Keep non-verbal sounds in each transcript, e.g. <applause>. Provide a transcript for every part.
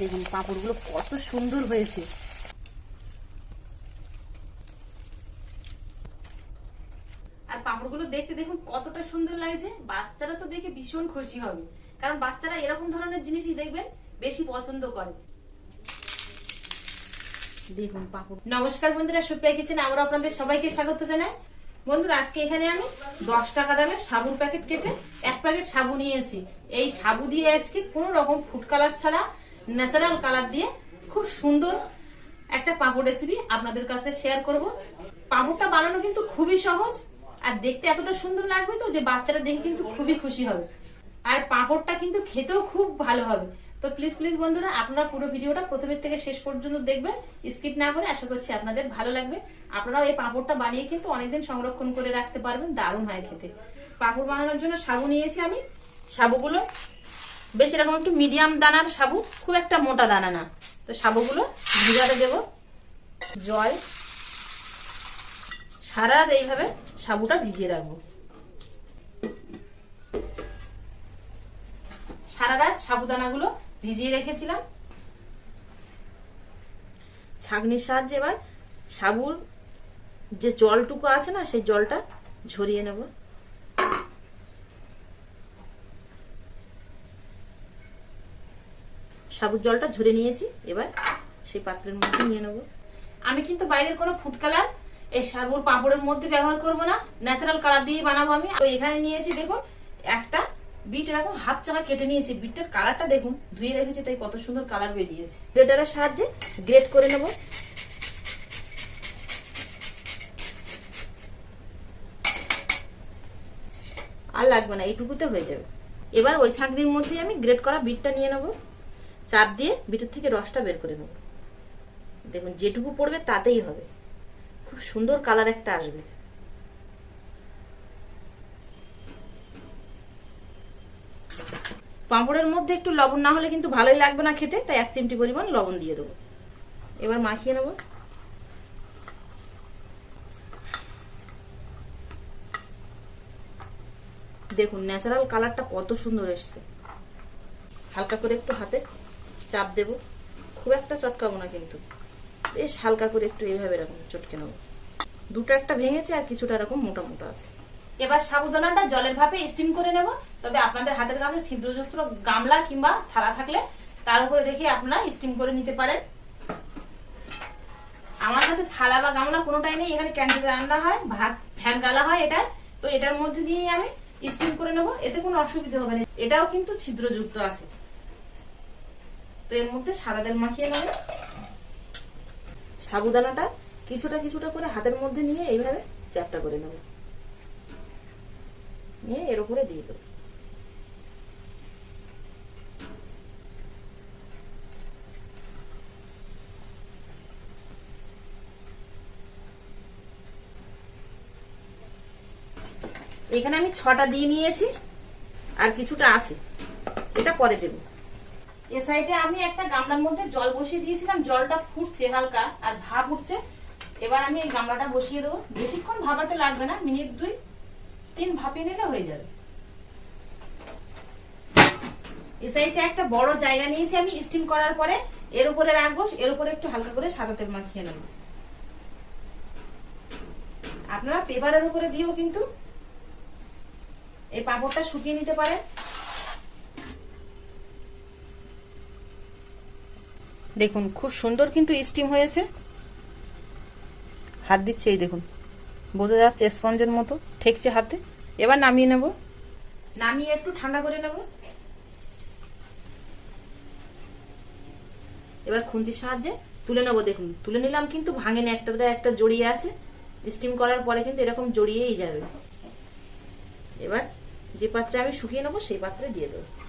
দেখুন, পাঁপড়গুলো কত সুন্দর হয়েছে। আর পাঁপড়গুলো দেখতে দেখুন কতটা সুন্দর লাগছে। বাচ্চারা তো দেখে ভীষণ খুশি হবে। কারণ বাচ্চারা এরকম ধরনের জিনিসই দেখবেন, বেশি পছন্দ করে। দেখুন পাঁপড়। নমস্কার বন্ধুরা, সুপ্রিয়া কিচেন আমরা আপনাদের সবাইকে স্বাগত জানাই। বন্ধুরা, আজকে এখানে আমি দশ টাকা দামের সাবুর প্যাকেট কেটে এক প্যাকেট সাবু নিয়েছি। এই সাবু দিয়ে আজকে কোনো রকম ফুড কালার ছাড়া ন্যাচারাল কালার দিয়ে খুব সুন্দর একটা পাঁপড় রেসিপি আপনাদের কাছে শেয়ার করব। পাঁপড়টা বানানো কিন্তু খুবই সহজ, আর দেখতে এতটা সুন্দর লাগবে তো যে বাচ্চারা দেখে কিন্তু খুবই খুশি হবে। আর পাঁপড়টা কিন্তু খেতেও খুব ভালো হবে। তো প্লিজ প্লিজ বন্ধুরা, আপনারা পুরো ভিডিওটা প্রথমের থেকে শেষ পর্যন্ত দেখবেন স্কিপ না করে আশা করছি আপনাদের ভালো লাগবে। আপনারাও এই পাঁপড়টা বানিয়ে কিন্তু অনেকদিন সংরক্ষণ করে রাখতে পারবেন দারুণ হয় খেতে। পাঁপড় বানানোর জন্য সাবু নিয়েছি আমি, সাবুগুলো বেশ এরকম একটু মিডিয়াম দানার সাবু, খুব একটা মোটা দানা না। তো সাবুগুলো ভিজাতে দেব। জল, সারা রাত এইভাবে সাবুটা ভিজিয়ে রাখব। সারা রাত সাবুদানাগুলো ভিজিয়ে রেখেছিলাম। ছাঁকনির সাহায্যে এবার সাবুর যে জলটুকু আছে না, সেই জলটা ঝরিয়ে নেব। সাবুর জলটা ঝরে নিয়েছি। এবার সেই পাত্রের মধ্যে নিয়ে নেব। আমি কিন্তু বাইরের কোনো ফুড কালার এই সাবুর পাঁপড়ের মধ্যে ব্যবহার করব না। ন্যাচারাল কালার দিয়ে বানাবো আমি। তো এখানে নিয়েছি দেখুন, একটা বিট এরকম হাফ চাকা কেটে নিয়েছি। বিটটার কালারটা দেখুন, ধুয়ে রেখেছি, তাই কত সুন্দর কালার বেরিয়েছে। গ্রেটারের সাহায্যে গ্রেট করে নেব। আর লাগবে না, এইটুকুতে হয়ে যাবে। এবার ওই ছাঁকনির মধ্যে আমি গ্রেট করা বিটটা নিয়ে নেব। চাপ দিয়ে বিটের থেকে রসটা বের করে নেব দেখুন, যেটুকু পড়বে তাতেই হবে। খুব সুন্দর কালার একটা আসবে। পাঁপড়ের মধ্যে একটু লবণ না হলে কিন্তু ভালোই লাগবে না খেতে, তাই এক চিমটি পরিমাণ লবণ দিয়ে দেবো। এবার মাখিয়ে নেব। দেখুন ন্যাচারাল কালারটা কত সুন্দর এসছে। হালকা করে একটু হাতে চাপ দেব। খুব একটা চটকাবো না কিন্তু। বেশ হালকা করে একটু এইভাবে এরকম চটকে নেব। দুটো একটা ভেঙেছে আর কিছুটা এরকম মোটা মোটা আছে। এবার সাবুদানাটা জলের ভাপে স্টিম করে নেব। তবে আপনাদের হাতের কাছে ছিদ্রযুক্ত গামলা কিংবা থালা থাকলে তার উপরে রেখে আপনারা স্টিম করে নিতে পারেন। আমার কাছে থালা বা গামলা কোনোটাই নেই। এখানে ক্যান্টিনে রান্না হয়, ভাত ফ্যান গালা হয় এটা তো এটার মধ্যে দিয়েই আমি স্টিম করে নেব। এতে কোনো অসুবিধা হবে না। এটাও কিন্তু ছিদ্রযুক্ত আছে। তো এর মধ্যে সাদা তেল মাখিয়ে নেব। সাবুদানাটা কিছুটা কিছুটা করে হাতের মধ্যে নিয়ে এইভাবে চ্যাপটা করে নেব। নিয়ে এর উপরে দিয়ে দেবো। এখানে আমি ছটা দিয়ে নিয়েছি, আর কিছুটা আছে। এটা পরে দেব। এ সাইডে আমি একটা গামলার মধ্যে জল বসিয়ে দিয়েছিলাম, জলটা ফুটছে হালকা আর ভাপ উঠছে। এবার আমি এই গামলাটা বসিয়ে দেবো। বেশিক্ষণ ভাবাতে লাগবে না, মিনিট দুই, তিন ভাপিয়ে নিলে হয়ে যাবে। এই সাইডে একটা বড় জায়গা নিয়েছি আমি স্টিম করার পরে এর উপরে রাখব, এর উপরে একটু হালকা করে সাদা তেল মাখিয়ে নেব। আপনারা পেপারের উপরে দিয়েও কিন্তু এই পাঁপড়টা শুকিয়ে নিতে পারেন। দেখুন, খুব সুন্দর কিন্তু স্টিম হয়েছে। হাত দিচ্ছে এই দেখুন। বোঝা যাচ্ছে স্পঞ্জের মতো, ঠেকছে হাতে। এবার নামিয়ে নেব। নামিয়ে একটু ঠান্ডা করে নেব। এবার খুন্তির সাহায্যে তুলে নেব, দেখুন। তুলে নিলাম কিন্তু ভাঙেনি একটা একটা জড়িয়ে আছে। স্টিম করার পরে কিন্তু এরকম জড়িয়েই যাবে। এবার যে পাত্রে আমি শুকিয়ে নেব, সেই পাত্রে দিয়ে দেবো।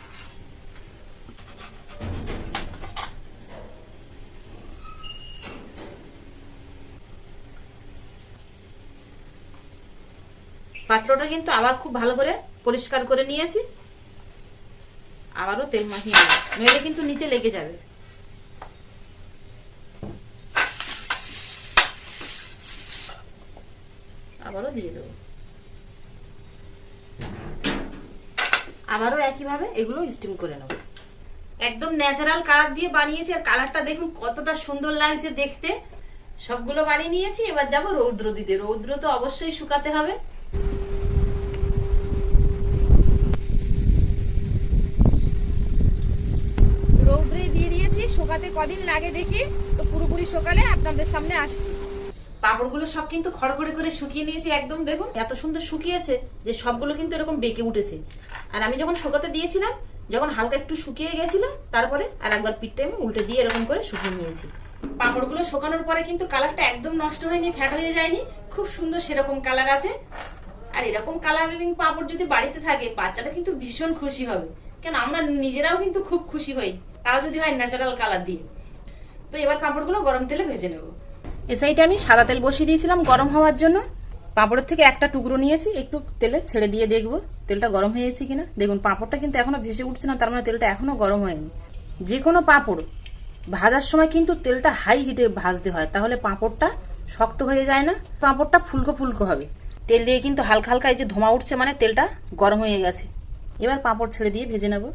পাত্রটা কিন্তু আবার খুব ভালো করে পরিষ্কার করে নিয়েছি। আবারও তেল মাখিয়ে নেব, নইলে কিন্তু নিচে লেগে যাবে। আবারও দিয়ে দেবো। আবারও একইভাবে এগুলো স্টিম করে নেব। একদম ন্যাচারাল কালার দিয়ে বানিয়েছি, আর কালারটা দেখুন কতটা সুন্দর লাগছে দেখতে। সবগুলো বানিয়ে নিয়েছি, এবার যাব রৌদ্র দিতে। রৌদ্র তো অবশ্যই শুকাতে হবে রৌদ্রে দিয়ে দিয়েছি কদিন লাগে দেখি, তো পুরোপুরি সকালে আপনাদের সামনে আসছি। পাপড়গুলো সব কিন্তু খড়খড়ি করে শুকিয়ে নিয়েছি, একদম দেখুন, এত সুন্দর শুকিয়েছে যে সবগুলো কিন্তু এরকম বেঁকে উঠেছে। আর আমি যখন শুকাতে দিয়েছিলাম, যখন হালকা একটু শুকিয়ে গেছিল, তারপরে আর একবার পিঠটা আমি উল্টে দিয়ে এরকম করে শুকিয়ে নিয়েছি। পাপড়গুলো শুকানোর পরে কিন্তু কালারটা একদম নষ্ট হয়নি, ফ্যাট হয়ে যায়নি, খুব সুন্দর সেরকম কালার আছে। আর এরকম কালারিং পাপড় যদি বাড়িতে থাকে, বাচ্চারা কিন্তু ভীষণ খুশি হবে। কেন, আমরা নিজেরাও কিন্তু খুব খুশি হই। তাও যদি হয় ন্যাচারাল কালার দিয়ে। তো এবার পাঁপড়গুলো গরম তেলে ভেজে নেব। এ সাইডে আমি সাদা তেল বসিয়ে দিয়েছিলাম গরম হওয়ার জন্য। পাঁপড়ের থেকে একটা টুকরো নিয়েছি, একটু তেলে ছেড়ে দিয়ে দেখব তেলটা গরম হয়ে গেছে কিনা। দেখুন, পাঁপড়টা কিন্তু এখনও ভেসে উঠছে না, তার মানে তেলটা এখনও গরম হয়নি। যে কোনো পাঁপড় ভাজার সময় কিন্তু তেলটা হাই হিটে ভাজতে হয়, তাহলে পাঁপড়টা শক্ত হয়ে যায় না। পাঁপড়টা ফুলকো ফুলকো হবে। তেল দিয়ে কিন্তু হালকা হালকা এই যে ধোঁয়া উঠছে মানে তেলটা গরম হয়ে গেছে। এবার পাঁপড় ছেড়ে দিয়ে ভেজে নেব।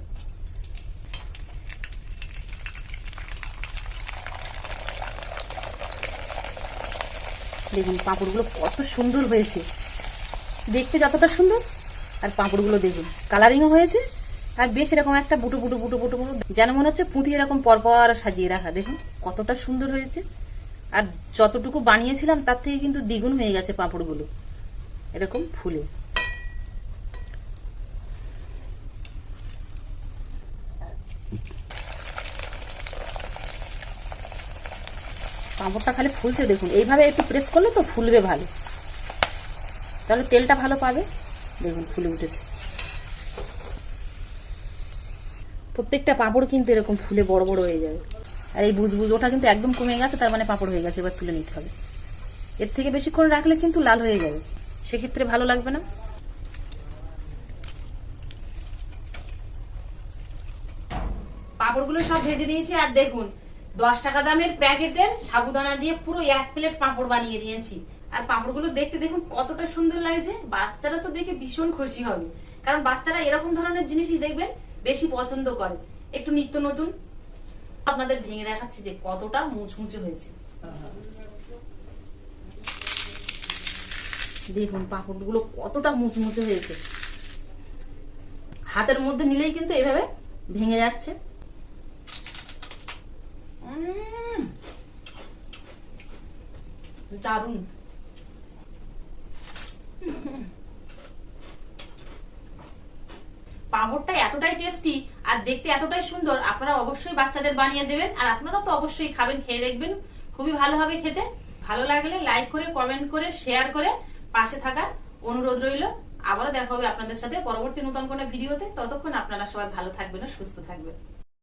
দেখুন, পাঁপড়গুলো কত সুন্দর হয়েছে। দেখতে যতটা সুন্দর, আর পাঁপড়গুলো দেখুন কালারিংও হয়েছে, আর বেশ এরকম একটা বুটু বুটু বুটু বুটু বুটু, যেন মনে হচ্ছে পুঁতি এরকম পরপর সাজিয়ে রাখা। দেখুন, কতটা সুন্দর হয়েছে। আর যতটুকু বানিয়েছিলাম, তার থেকে কিন্তু দ্বিগুণ হয়ে গেছে পাঁপড়গুলো। এরকম ফুলে। পাঁপড়টা খালি ফুলছে দেখুন। এইভাবে একটু প্রেস করলে তো ফুলবে ভালো। তাহলে তেলটা ভালো পাবে? দেখুন, ফুলে উঠেছে। প্রত্যেকটা পাঁপড় কিন্তু এরকম ফুলে বড় বড় হয়ে যাবে। আর এই বুজবুজ, ওটা কিন্তু একদম কমে গেছে, তার মানে পাঁপড় হয়ে গেছে, এবার তুলে নিতে হবে। এর থেকে বেশিক্ষণ রাখলে কিন্তু লাল হয়ে যাবে। সেক্ষেত্রে ভালো লাগবে না। পাঁপড়গুলো সব ভেজে নিয়েছি, আর দেখুন দশ টাকা দামের প্যাকেটের সাবুদানা দিয়ে পুরো এক প্লেট পাঁপড় বানিয়ে দিয়েছি। আর পাঁপড়গুলো দেখতে দেখুন কতটা সুন্দর লাগছে। বাচ্চারা তো দেখে ভীষণ খুশি হবে। কারণ বাচ্চারা এরকম ধরনের জিনিসই দেখবেন বেশি পছন্দ করে। একটু নিত্য নতুন। আপনাদের ভেঙে দেখাচ্ছি যে কতটা মুচমুচে হয়েছে। দেখুন পাঁপড়গুলো কতটা মুচমুচে হয়েছে। হাতের মধ্যে নিলেই কিন্তু এভাবে ভেঙে যাচ্ছে। দারুণ <laughs> পাঁপড়টা এতটাই টেস্টি আর দেখতে এতটাই সুন্দর, আপনারা অবশ্যই বাচ্চাদের বানিয়ে দেবেন আর আপনারা তো অবশ্যই খাবেন, খেয়ে দেখবেন। খুবই ভালো হবে খেতে। ভালো লাগলে লাইক করে কমেন্ট করে শেয়ার করে পাশে থাকার অনুরোধ রইল। আবারও দেখা হবে আপনাদের সাথে পরবর্তী নতুন কোনো ভিডিওতে। ততক্ষণ আপনারা সবাই ভালো থাকবেন সুস্থ থাকবেন।